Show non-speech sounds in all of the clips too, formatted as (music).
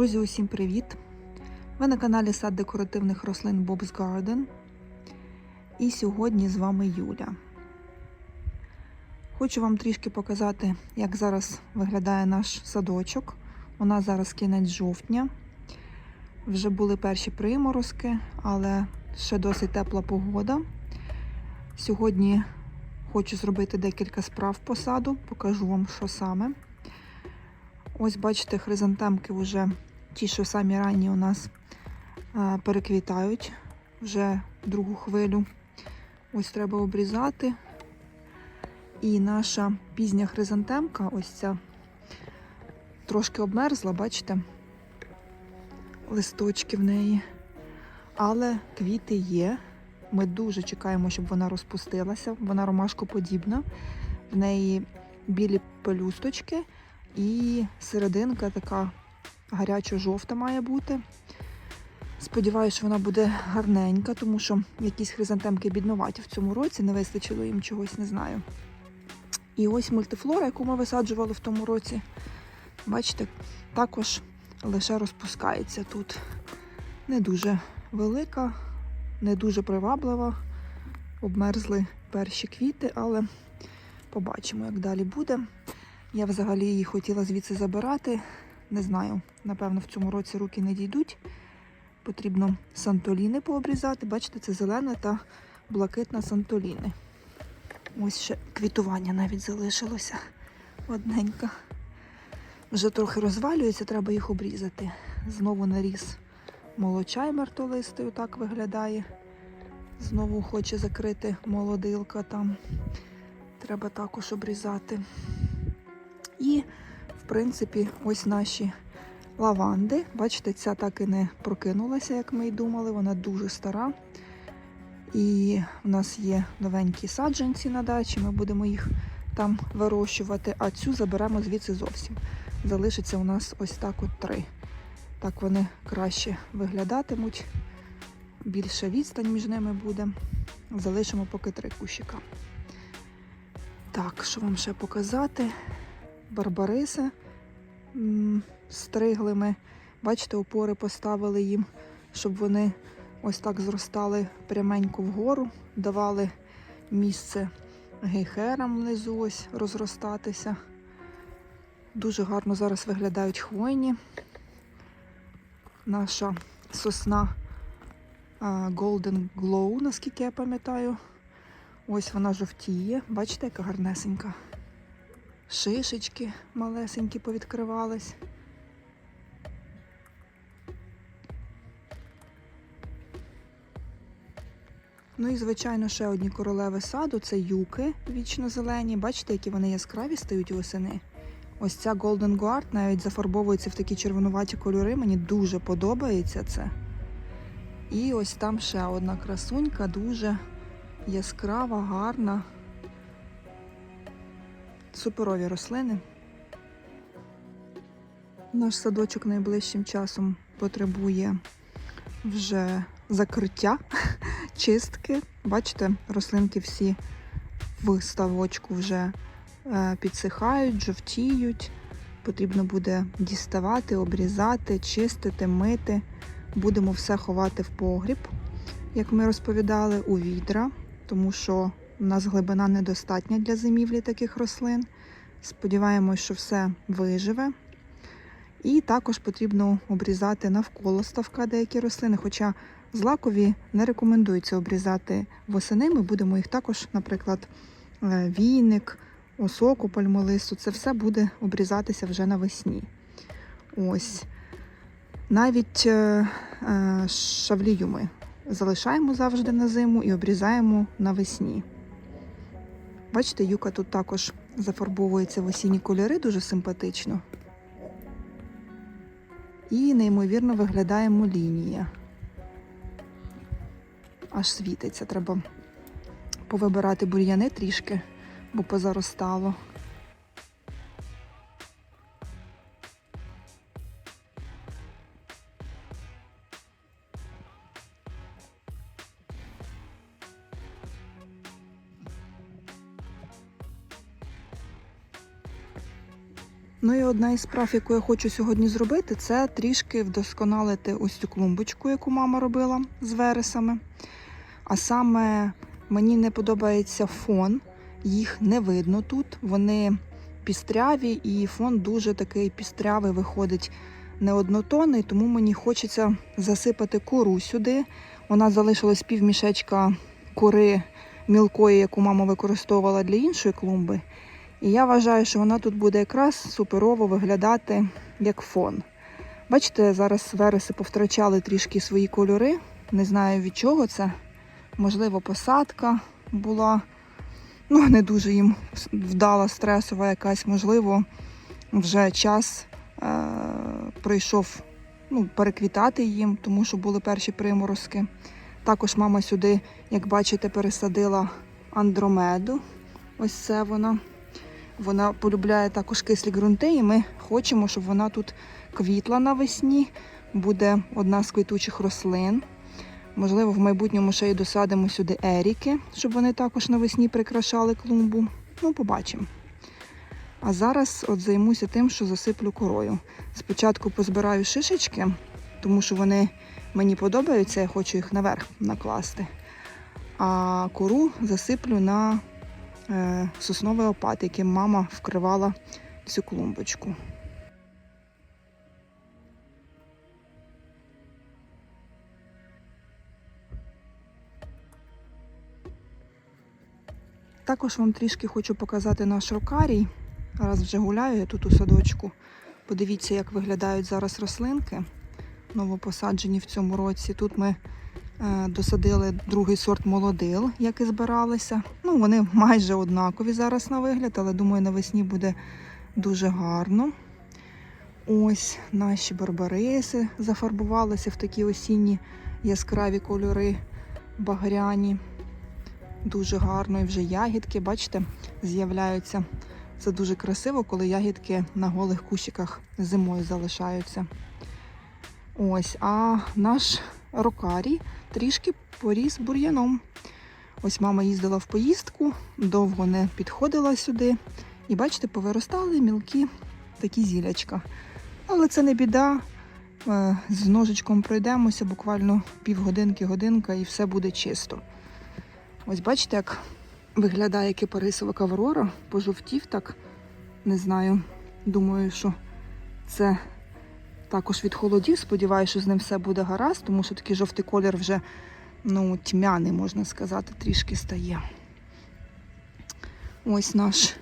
Друзі, усім привіт! Ви на каналі Сад декоративних рослин Bob's Garden. І сьогодні з вами Юля. Хочу вам трішки показати, як зараз виглядає наш садочок. У нас зараз кінець жовтня. Вже були перші приморозки, але ще досить тепла погода. Сьогодні хочу зробити декілька справ по саду, покажу вам, що саме. Ось, бачите, хризантемки вже ті, що самі ранні у нас е, переквітають вже другу хвилю. Ось треба обрізати. І наша пізня хризантемка, ось ця, трошки обмерзла, бачите, листочки в неї. Але квіти є. Ми дуже чекаємо, щоб вона розпустилася. Вона ромашкоподібна. В неї білі пелюсточки. І серединка така гарячо-жовта має бути. Сподіваюся, що вона буде гарненька, тому що якісь хризантемки бідноваті в цьому році, не вистачило їм чогось, не знаю. І ось мультифлора, яку ми висаджували в тому році, бачите, також лише розпускається тут. Не дуже велика, не дуже приваблива. Обмерзли перші квіти, але побачимо, як далі буде. Я взагалі її хотіла звідси забирати. Не знаю, напевно, в цьому році руки не дійдуть. Потрібно сантоліни пообрізати. Бачите, це зелена та блакитна сантоліни. Ось ще квітування навіть залишилося одненько. Вже трохи розвалюється, треба їх обрізати. Знову наріс молочай мертолистий, отак виглядає. Знову хоче закрити молодилка там. Треба також обрізати. І, принципі, ось наші лаванди. Бачите, ця так і не прокинулася, як ми й думали. Вона дуже стара. І в нас є новенькі саджанці на дачі, ми будемо їх там вирощувати, а цю заберемо звідси зовсім. Залишиться у нас ось так от три. Так вони краще виглядатимуть. Більша відстань між ними буде. Залишимо поки три кущика. Так, що вам ще показати? Барбариси м, стригли ми. Бачите, опори поставили їм, щоб вони ось так зростали пряменько вгору, давали місце гейхерам внизу ось розростатися. Дуже гарно зараз виглядають хвойні. Наша сосна Golden Glow, наскільки я пам'ятаю. Ось вона жовтіє. Бачите, яка гарнесенька шишечки малесенькі повідкривались. Ну і, звичайно, ще одні королеви саду це юки вічно-зелені. Бачите, які вони яскраві стають восени. Ось ця Golden Guard навіть зафарбовується в такі червонуваті кольори. Мені дуже подобається це. І ось там ще одна красунька, дуже яскрава, гарна суперові рослини. Наш садочок найближчим часом потребує вже закриття, (laughs) чистки. Бачите, рослинки всі в ставочку вже е, підсихають, жовтіють. Потрібно буде діставати, обрізати, чистити, мити. Будемо все ховати в погріб, як ми розповідали, у відра, тому що у нас глибина недостатня для зимівлі таких рослин. Сподіваємось, що все виживе. І також потрібно обрізати навколо ставка деякі рослини. Хоча злакові не рекомендується обрізати восени. Ми будемо їх також, наприклад, е, війник, осоку, пальмолисту. Це все буде обрізатися вже навесні. Ось. Навіть е, е, шавлію ми залишаємо завжди на зиму і обрізаємо навесні. Бачите, юка тут також зафарбовується в осінні кольори, дуже симпатично. І неймовірно виглядає молінія. Аж світиться, треба повибирати бур'яни трішки, бо позаростало. Ну і одна із справ, яку я хочу сьогодні зробити, це трішки вдосконалити ось цю клумбочку, яку мама робила з вересами. А саме мені не подобається фон, їх не видно тут. Вони пістряві, і фон дуже такий пістрявий виходить неоднотонний, тому мені хочеться засипати кору сюди. У нас залишилось півмішечка кори мілкої, яку мама використовувала для іншої клумби. І я вважаю, що вона тут буде якраз суперово виглядати як фон. Бачите, зараз вереси повтрачали трішки свої кольори. Не знаю від чого це. Можливо, посадка була. Ну, не дуже їм вдала стресова якась, можливо, вже час е- прийшов ну, переквітати їм, тому що були перші приморозки. Також мама сюди, як бачите, пересадила андромеду. Ось це вона. Вона полюбляє також кислі ґрунти, і ми хочемо, щоб вона тут квітла навесні. Буде одна з квітучих рослин. Можливо, в майбутньому ще й досадимо сюди еріки, щоб вони також навесні прикрашали клумбу. Ну, побачимо. А зараз от займуся тим, що засиплю корою. Спочатку позбираю шишечки, тому що вони мені подобаються, я хочу їх наверх накласти. А кору засиплю на сосновий опад, яким мама вкривала цю клумбочку. Також вам трішки хочу показати наш рокарій. Раз вже гуляю я тут у садочку. Подивіться, як виглядають зараз рослинки, новопосаджені в цьому році. Тут ми е, досадили другий сорт молодил, як і збиралися. Ну, вони майже однакові зараз на вигляд, але думаю, навесні буде дуже гарно. Ось наші барбариси зафарбувалися в такі осінні яскраві кольори багряні. Дуже гарно і вже ягідки, бачите, з'являються. Це дуже красиво, коли ягідки на голих кущиках зимою залишаються. Ось, а наш рокарій трішки поріс бур'яном. Ось мама їздила в поїздку, довго не підходила сюди. І бачите, повиростали мілкі такі зілячка. Але це не біда. Е, З ножичком пройдемося, буквально півгодинки, годинка, і все буде чисто. Ось бачите, як виглядає кипарисовик Аврора, пожовтів так, не знаю. Думаю, що це також від холодів. Сподіваюся, що з ним все буде гаразд, тому що такий жовтий колір вже ну, тьмяний, можна сказати, трішки стає. Ось наш,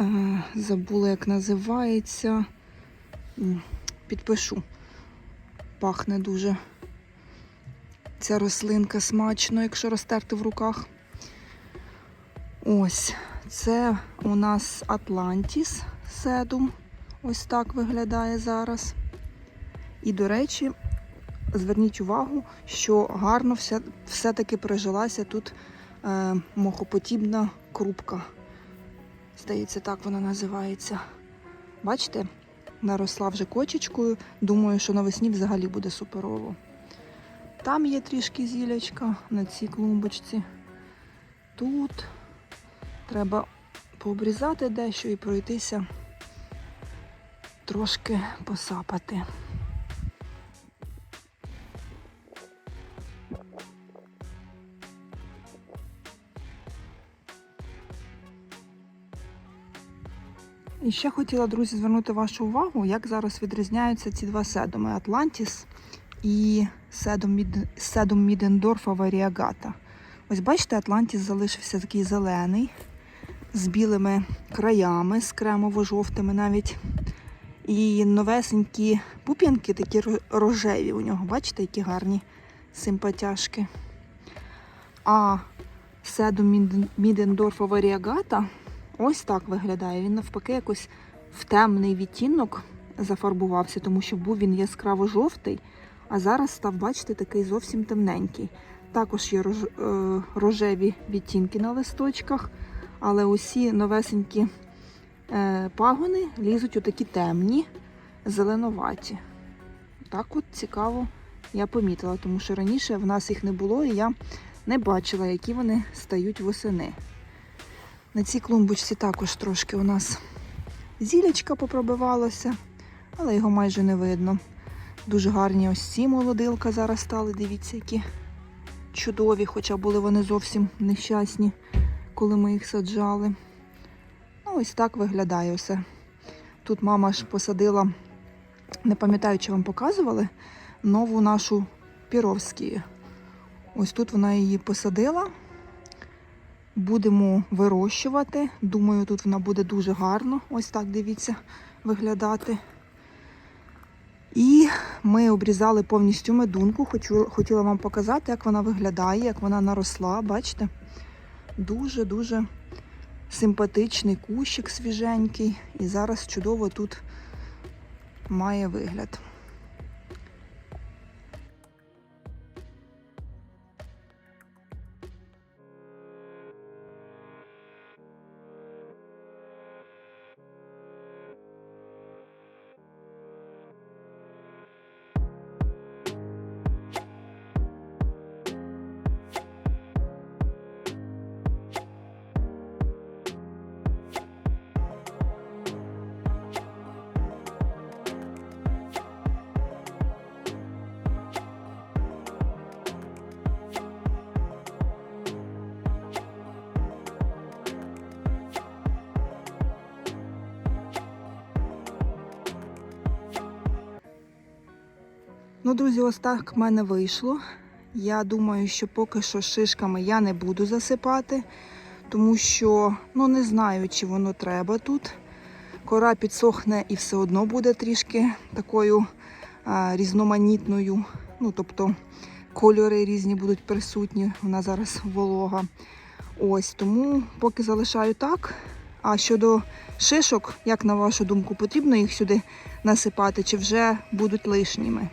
е, забула, як називається. Підпишу. Пахне дуже ця рослинка смачно, якщо розтерти в руках. Ось, це у нас Атлантіс седум. Ось так виглядає зараз. І, до речі, зверніть увагу, що гарно все, все-таки прижилася тут е, мохоподібна крупка. Здається, так вона називається. Бачите, наросла вже кочечкою. Думаю, що навесні взагалі буде суперово. Там є трішки зілячка на цій клумбочці. Тут треба пообрізати дещо і пройтися, трошки посапати. І ще хотіла, друзі, звернути вашу увагу, як зараз відрізняються ці два седуми Атлантіс і седум, Мід... седум Мідендорфа варіагата. Ось бачите, Атлантіс залишився такий зелений, з білими краями, з кремово-жовтими навіть. І новесенькі пуп'янки такі рожеві у нього. Бачите, які гарні симпатяшки. А Міден- Мідендорфа варіагата ось так виглядає. Він навпаки якось в темний відтінок зафарбувався, тому що був він яскраво жовтий, а зараз став, бачите, такий зовсім темненький. Також є е, рожеві відтінки на листочках, але усі новесенькі пагони лізуть у такі темні, зеленуваті. Так от цікаво я помітила, тому що раніше в нас їх не було, і я не бачила, які вони стають восени. На цій клумбочці також трошки у нас зілячка попробивалося, але його майже не видно. Дуже гарні ось ці молодилка зараз стали. Дивіться, які чудові, хоча були вони зовсім нещасні, коли ми їх саджали. Ну, ось так виглядає все. Тут мама ж посадила, не пам'ятаю, чи вам показували, нову нашу піровські. Ось тут вона її посадила. Будемо вирощувати. Думаю, тут вона буде дуже гарно. Ось так дивіться, виглядати. І ми обрізали повністю медунку. Хочу, хотіла вам показати, як вона виглядає, як вона наросла. Бачите? Дуже-дуже симпатичний кущик свіженький. І зараз чудово тут має вигляд. Ну, друзі, ось так в мене вийшло. Я думаю, що поки що шишками я не буду засипати, тому що ну не знаю, чи воно треба тут. Кора підсохне і все одно буде трішки такою а, різноманітною. Ну, тобто кольори різні будуть присутні. Вона зараз волога. Ось тому поки залишаю так. А щодо шишок, як на вашу думку, потрібно їх сюди насипати, чи вже будуть лишніми?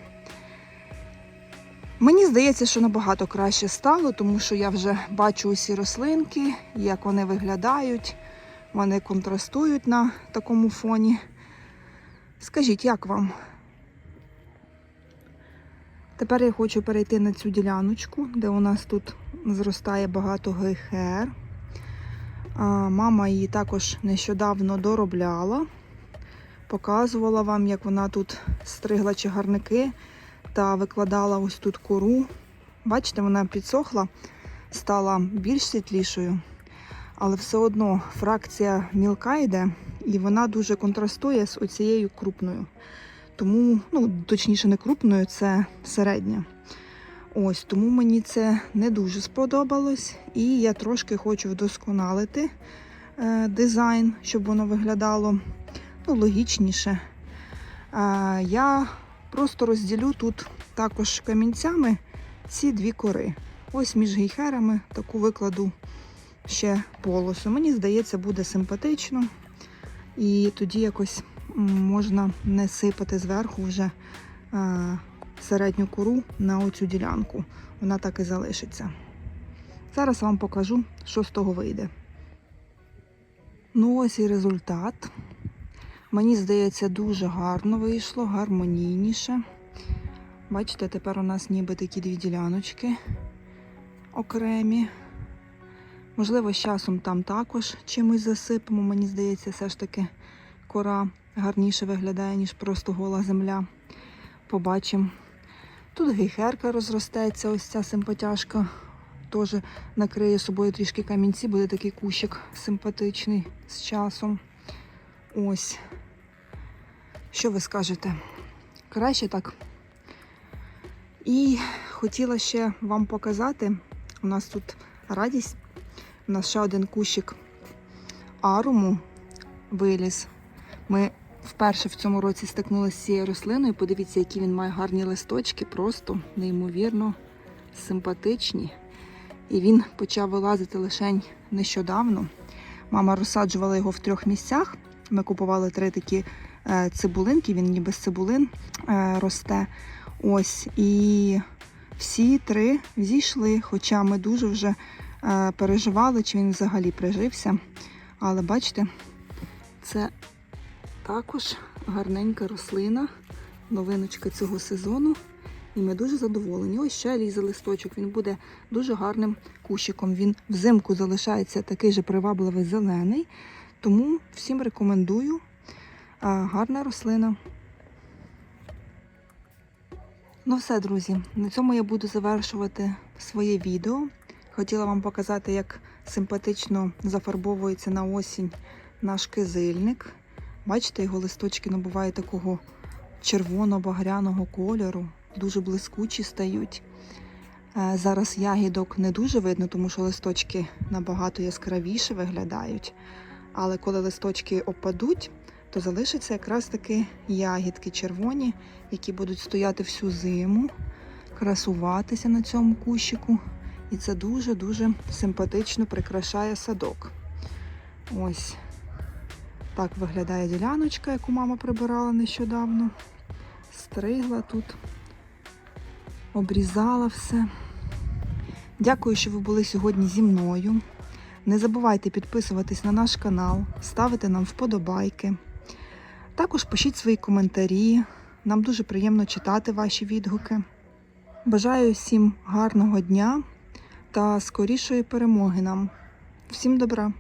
Мені здається, що набагато краще стало, тому що я вже бачу усі рослинки, як вони виглядають, вони контрастують на такому фоні. Скажіть, як вам? Тепер я хочу перейти на цю діляночку, де у нас тут зростає багато гейхер. Мама її також нещодавно доробляла, показувала вам, як вона тут стригла чагарники та викладала ось тут кору. Бачите, вона підсохла, стала більш світлішою, але все одно фракція мілка йде, і вона дуже контрастує з оцією крупною. Тому, ну, точніше, не крупною, це середня. Ось, тому мені це не дуже сподобалось, і я трошки хочу вдосконалити е, дизайн, щоб воно виглядало ну, логічніше. Е, я Просто розділю тут також камінцями ці дві кори. Ось між гейхерами таку викладу ще полосу. Мені здається, буде симпатично. І тоді якось можна не сипати зверху вже а, середню кору на оцю ділянку. Вона так і залишиться. Зараз вам покажу, що з того вийде. Ну, ось і результат. Мені здається, дуже гарно вийшло, гармонійніше. Бачите, тепер у нас ніби такі дві діляночки окремі. Можливо, з часом там також чимось засипемо. Мені здається, все ж таки кора гарніше виглядає, ніж просто гола земля. Побачимо. Тут гейхерка розростеться, ось ця симпатяшка. Теж накриє собою трішки камінці, буде такий кущик симпатичний з часом. Ось. Що ви скажете? Краще так. І хотіла ще вам показати, у нас тут радість, у нас ще один кущик аруму виліз. Ми вперше в цьому році стикнулися з цією рослиною. Подивіться, які він має гарні листочки, просто неймовірно симпатичні. І він почав вилазити лише нещодавно. Мама розсаджувала його в трьох місцях. Ми купували три такі цибулинки, він ніби з цибулин е, росте. Ось. І всі три зійшли, хоча ми дуже вже е, переживали, чи він взагалі прижився. Але бачите, це також гарненька рослина, новиночка цього сезону. І ми дуже задоволені. Ось ще лізе листочок, він буде дуже гарним кущиком. Він взимку залишається такий же привабливий зелений. Тому всім рекомендую гарна рослина. Ну все, друзі, на цьому я буду завершувати своє відео. Хотіла вам показати, як симпатично зафарбовується на осінь наш кизильник. Бачите, його листочки набувають такого червоно-багряного кольору, дуже блискучі стають. Е, Зараз ягідок не дуже видно, тому що листочки набагато яскравіше виглядають. Але коли листочки опадуть, то залишаться якраз таки ягідки червоні, які будуть стояти всю зиму, красуватися на цьому кущику. І це дуже-дуже симпатично прикрашає садок. Ось так виглядає діляночка, яку мама прибирала нещодавно. Стригла тут, обрізала все. Дякую, що ви були сьогодні зі мною. Не забувайте підписуватись на наш канал, ставити нам вподобайки. Також пишіть свої коментарі. Нам дуже приємно читати ваші відгуки. Бажаю всім гарного дня та скорішої перемоги нам. Всім добра!